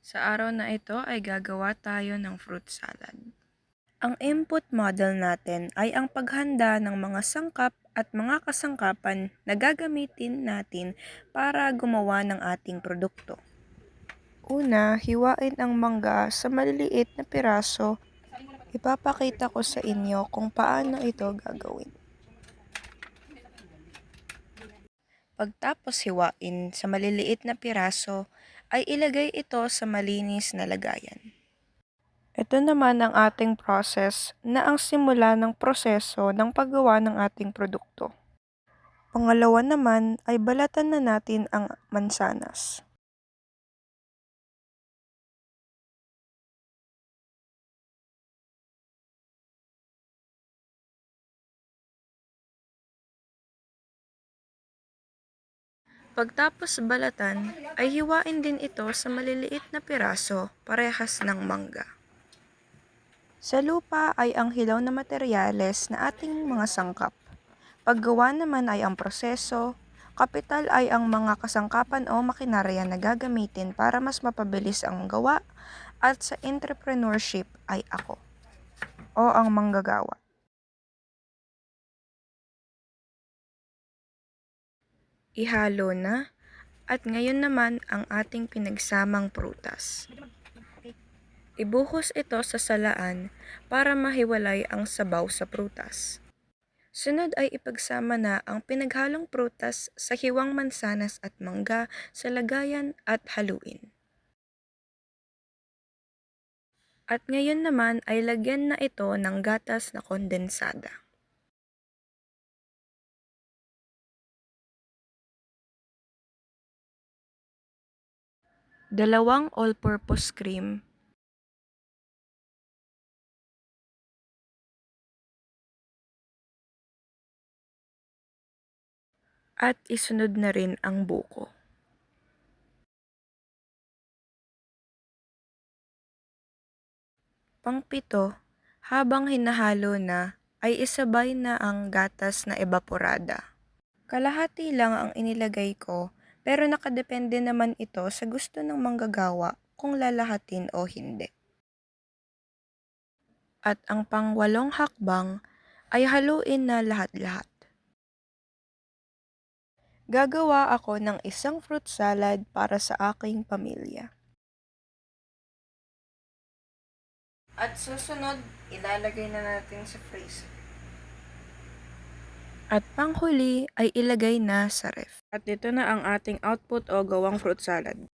Sa araw na ito ay gagawa tayo ng fruit salad. Ang input model natin ay ang paghanda ng mga sangkap at mga kasangkapan na gagamitin natin para gumawa ng ating produkto. Una, hiwain ang mangga sa maliliit na piraso. Ipapakita ko sa inyo kung paano ito gagawin. Pagtapos hiwain sa maliliit na piraso, ay ilagay ito sa malinis na lagayan. Ito naman ang ating process na ang simula ng proseso ng paggawa ng ating produkto. Pangalawa naman ay balatan na natin ang mansanas. Pagtapos balatan, ay hiwain din ito sa maliliit na piraso, parehas ng mangga. Sa lupa ay ang hilaw na materyales na ating mga sangkap. Paggawa naman ay ang proseso, kapital ay ang mga kasangkapan o makinarya na gagamitin para mas mapabilis ang gawa at sa entrepreneurship ay ako o ang manggagawa. Ihalo na at ngayon naman ang ating pinagsamang prutas. Ibuhos ito sa salaan para mahiwalay ang sabaw sa prutas. Sunod ay ipagsama na ang pinaghalong prutas sa hiwang mansanas at mangga sa lagayan at haluin. At ngayon naman ay lagyan na ito ng gatas na kondensada. Dalawang all-purpose cream at isunod na rin ang buko. Pangpito, habang hinahalo na, ay isabay na ang gatas na evaporada. Kalahati lang ang inilagay ko, pero nakadepende naman ito sa gusto ng manggagawa kung lalahatin o hindi. At ang pangwalong hakbang ay haluin na lahat-lahat. Gagawa ako ng isang fruit salad para sa aking pamilya. At susunod, ilalagay na natin sa freezer. At panghuli ay ilagay na sa ref. At ito na ang ating output o gawang fruit salad.